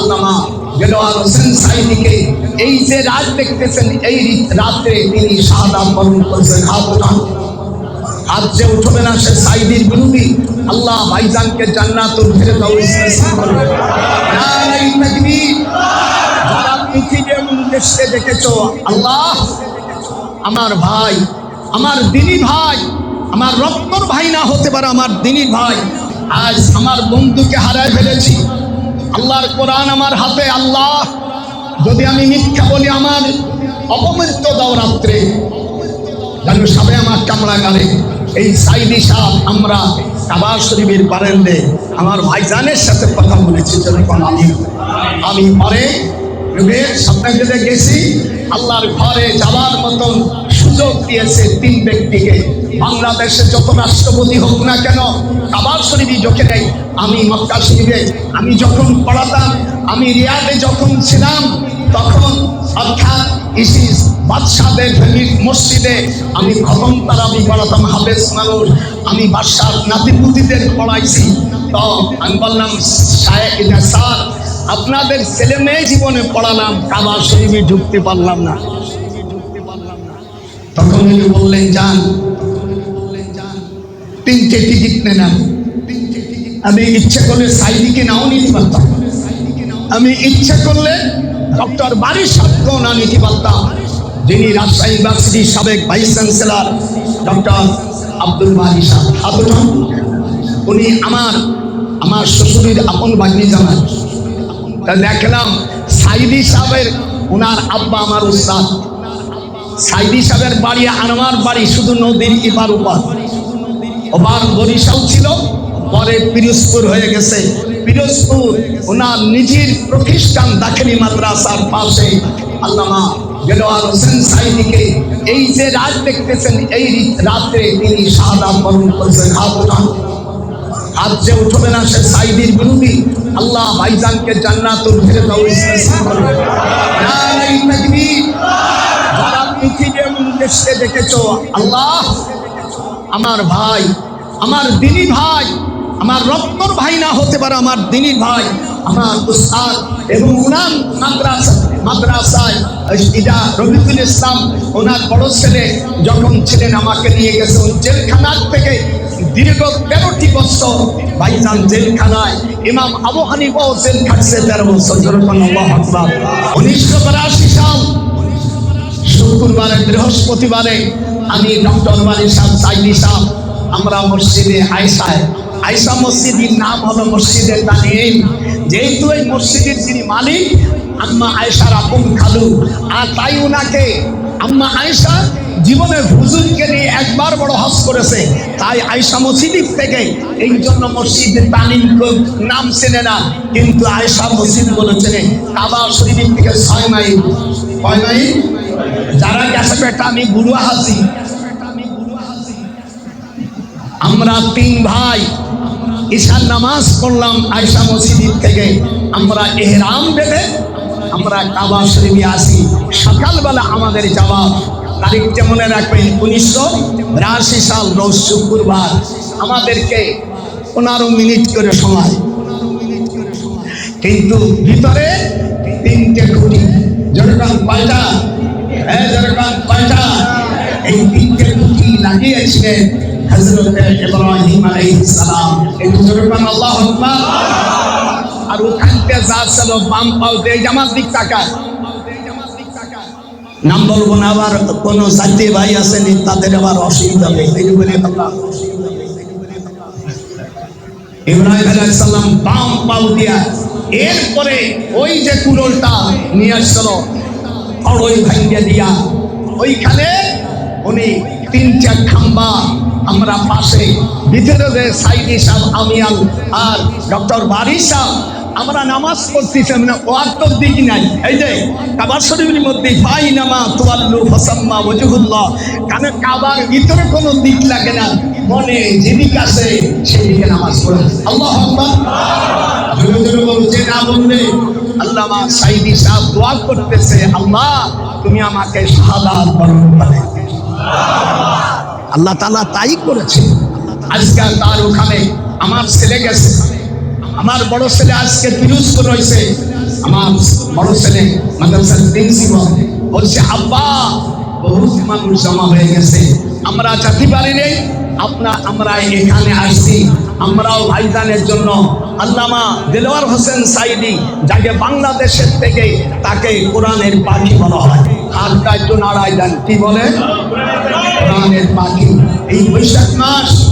আল্লামা গেলোয়ার হোসেন সাইদিকে এই যে রাত দেখতেছেন, এই রাত্রে তিনি শাহাদাত বরণ করেছেন। হাত উঠান। যে উঠবে না, সে সাইদির বিরোধী আল্লাহ ভাইজানকে জান্নাতুল ফেরদাউস নসিব করবে। নারাই তাকবীর। যারা পৃথিবী এবং দেশকে দেখেছ, আল্লাহ আমার ভাই, আমার দিনী ভাই, আমার রক্তর ভাই না হতে পারে, আমার দিনী ভাই। আজ আমার বন্ধুকে হারায় ফেলেছি। আল্লাহর কোরআন আমার হাতে, আল্লাহ, যদি আমি মিথ্যা বলি আমার অপমৃত্য দাও রাত্রে। যেন সবে আমার কামড়া গালে এই সাইদি সাহ আমরা কাবা শরীফের বারেন্ডে আমার ভাইজানের সাথে কথা বলেছি আমি আমি পরে সামনে গেছি, আল্লাহর ঘরে যাওয়ার মতন সুযোগ দিয়েছে তিন ব্যক্তিকে। বাংলাদেশে যত রাষ্ট্রপতি হোক না কেন, কাবার শরীফই যোগে নেই। আমি মক্কা শরীফে, আমি যখন পড়াতাম, আমি রিয়াদে যখন ছিলাম, তখন অর্থাৎ ইসিস মসজিদে আমি খতম তারাবি পড়াতাম হাফেজ মানুষ আমি বাদশাহ নাতিপুতিদের পড়াইছি। তো আমি বললাম শায়েক স্যার আপনাদের ছেলে মেয়ে জীবনে পড়ালাম কাবা শরীফে ঢুকতে পারলাম না। তখন উনি বললেন, যান। তিনটে টিকিট নেন আমি। ইচ্ছে করলে সাইদিকে নাও নিতে পারতাম। আমি ইচ্ছে করলে ডক্টর বাড়ির সাথেও না নিতে পারতাম। যিনি রাজশাহী ইউনিভার্সিটির সাবেক vice chancellor, doctor Abdul Bari Sah Hatun উনি আমার আমার শ্বশুরের আপন বাগনি জানান। তা দেখলাম সাইদি সাহেবের ওনার আব্বা আমার উস্তাদ। সাইদি সাহেবের বাড়ি আমার বাড়ি, শুধু নদীর ইপার উপার ওবার বরিশাল ছিল, পরে পিরোজপুর হয়ে গেছে। পিরোজপুর, ওনার নিজের প্রতিষ্ঠান দাখিলি মাদ্রাসার পাশে আল্লামা গেলোয়ার হোসেন সাইদিকে। এই যে রাত দেখতেছেন, এই রাত্রে তিনি শাহাদাত বরণ করেছেন। হাত উঠান। হাত যে উঠবে না, সে সাইদির বিরোধী আল্লাহ ভাইজানকে জান্নাতুল ফেরদাউস নসিব করবে নারাই তাকবীর যারা পৃথিবী দেখেছ? আল্লাহ, আমার ভাই, আমার দিনী ভাই, আমার রক্তর ভাই না হতে পারে আমার দিনী ভাই, আমার উস্তাদ এবং উনার মাদ্রাসা মাদ্রাসায় ইদা রবিকুল ইসলাম ওনার বড় ছেলে যখন ছিলেন, আমাকে নিয়ে গেছে জেলখানার থেকে দীর্ঘ তেরোটি বছর ভাইজান জেলখানায়। ইমাম আবু হানিফাও জেল খাটছে তেরো বছর উনিশশো বিরাশি সাল শুক্রবারে বৃহস্পতিবারে আমি ডক্টর বালি সাহ সাইদি সাহ। আমরা মসজিদে আয়সায় আয়সা মসজিদের নাম হলো মসজিদের তানিম যেহেতু এই মসজিদের যিনি মালিক, আম্মা আয়সার আপন খালু। আর তাই ওনাকে আম্মা আয়সা জীবনে হুজুরকে নিয়ে একবার বড় হজ করেছে। তাই আয়সা মসজিদ থেকে এই জন্য মসজিদের তালিম নাম চেনে না। কিন্তু আয়সা মসজিদ বলে চেনে কাবা শরীফ থেকে ছয় মাইল। কয় মাইল যারা গেছে বেটা আমি গুরু হাসি আমরা তিন ভাই। ঈশান নামাজ পড়লাম আয়সা মসজিদ থেকে। আমরা এহরাম বেঁধে আমরা কাবা শরীফে আসি। সকালবেলা আমাদের জবাব তারিখটা মনে রাখবেন, উনিশশো বিরাশি সাল রোজ শুক্রবার। আমাদেরকে পনেরো মিনিট করে সময়। কিন্তু ভিতরে তিনটে কোটি যেরকম কয়টা হ্যাঁ যেরকম কয়টা এই তিনটে কোটি লাগিয়েছিলেন হজরত ইব্রাহিম আলাইহিস সালাম। যেরকম আল্লাহ আকবার। আর যা ছিল বাম পাও দিয়ে জামার দিক তাকায়। নাম বলব আবার কোন জাতি ভাই আছেন তাদের আবার অসুবিধা নেই। বলে আল্লাহ ইব্রাহিম আলাইহিস সালাম বাম পাও দিয়া এরপরে ওই যে কুড়োলটা নিয়ে আসছিল অড়ই ভাঙ্গে দিয়া। ওইখানে উনি তিন চার খাম্বা আমরা পাশে ভিতরে যে সাইদি সাহ আমিয়াল আর ডক্টর বারি সাহ আমরা নামাজ পড়তেছি মানে ওয়াক্তর দিক নাই। এই যে, কাবার শরীফের মধ্যে, ভাই নামা তোয়াল্লু ফসাম্মা ওজুহুল্লাহ কারণ কাবার ভিতরে কোনো দিক লাগে না, মনে যেদিক আছে, সেদিকে নামাজ পড়ে। আল্লাহ যে না বললে আল্লামা সাইদি সাহেব দোয়া করতেছে, আল্লাহ, তুমি আমাকে শাহাদাত বরণ করে। আল্লাহ তালা তাই করেছে। আজকাল তার ওখানে আমার ছেলে গেছে। আমার বড় ছেলে আজকে পিরুজপুর রয়েছে। আমার বড় ছেলে মাদ্রাসার প্রিন্সিপাল। বলছে, আব্বা, বহুত মানুষ জমা হয়ে গেছে। আমরা চাকরি পারি নেই আপনার আমরা এখানে আসছি। আমরাও ভাইজানের জন্য আল্লামা দেলোয়ার হোসেন সাইদি, যাকে বাংলাদেশের থেকে তাকে কোরআনের পাখি বলা হয়। হাতটা একটু নাড়াই দেন, কি বলে? কোরআনের পাখি। এই বৈশাখ মাস